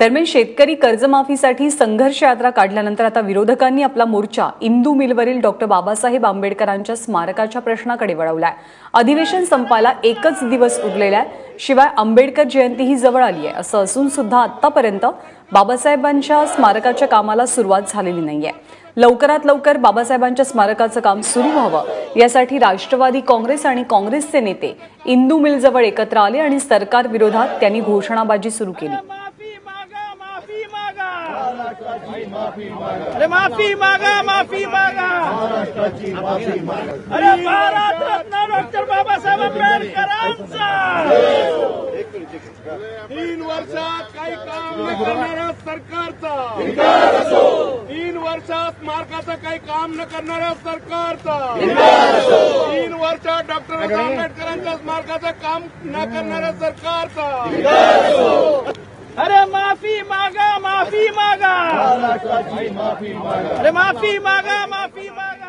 दरम्यान शेतकरी कर्जमाफीसाठी संघर्ष यात्रा काढल्यानंतर आता विरोधकांनी आपला मोर्चा इंदू मिलवरील डॉक्टर बाबासाहेब आंबेडकरांच्या स्मारकाच्या प्रश्नाकडे वळवलाय. अधिवेशन संपायला एकच दिवस उरलेला आहे. शिवाय आंबेडकर जयंती ही जवळ आली आहे. असं असून सुद्धा आतापर्यंत बाबासाहेबांच्या स्मारकाच्या कामाला सुरुवात झालेली नाहीये लवकरात लवकर बाबासाहेबांच्या स्मारकाचं काम सुरू व्हावं यासाठी राष्ट्रवादी काँग्रेस आणि काँग्रेसचे नेते इंदू मिलजवळ एकत्र आले आणि सरकार विरोधात त्यांनी घोषणाबाजी सुरू केली. अरे माफी मागा माफी मागा. अरे भारत रत्न डॉक्टर बाबासाहेब आंबेडकरांचा. तीन वर्षात काही काम न करणाऱ्या सरकारचा. तीन वर्षात स्मारकाचं काही काम न करणाऱ्या सरकारचा. तीन वर्षात डॉक्टर आंबेडकरांच्या स्मारकाचं काम न करणाऱ्या सरकारचा अरे माफी मागा माफी मागा अरे माफी मागा माफी मागा.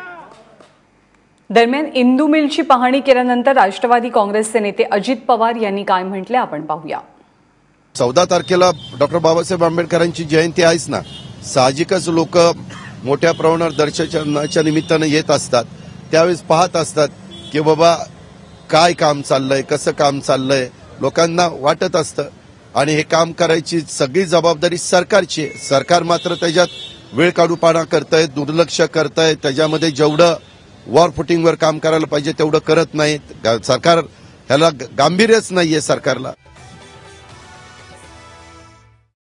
दरम्यान इंदू मिलची पाहणी केल्यानंतर राष्ट्रवादी काँग्रेसचे नेते अजित पवार यांनी काय म्हटले आपण पाहूया. चौदा तारखेला डॉक्टर बाबासाहेब आंबेडकरांची जयंती आहेच ना. साहजिकच लोक मोठ्या प्रमाणावर दर्शनाच्या निमित्तानं येत असतात. त्यावेळेस पाहत असतात की बाबा काय काम चाललंय कसं काम चाललंय लोकांना वाटत असतं. आणि हे काम करायची सगळी जबाबदारी सरकारची आहे. सरकार मात्र त्याच्यात वेळ काढूपाणा करतायत दुर्लक्ष करतंय. त्याच्यामध्ये जेवढं वॉर फुटिंगवर काम करायला पाहिजे तेवढं करत नाही. सरकार ह्याला गांभीर्यच नाहीये सरकारला.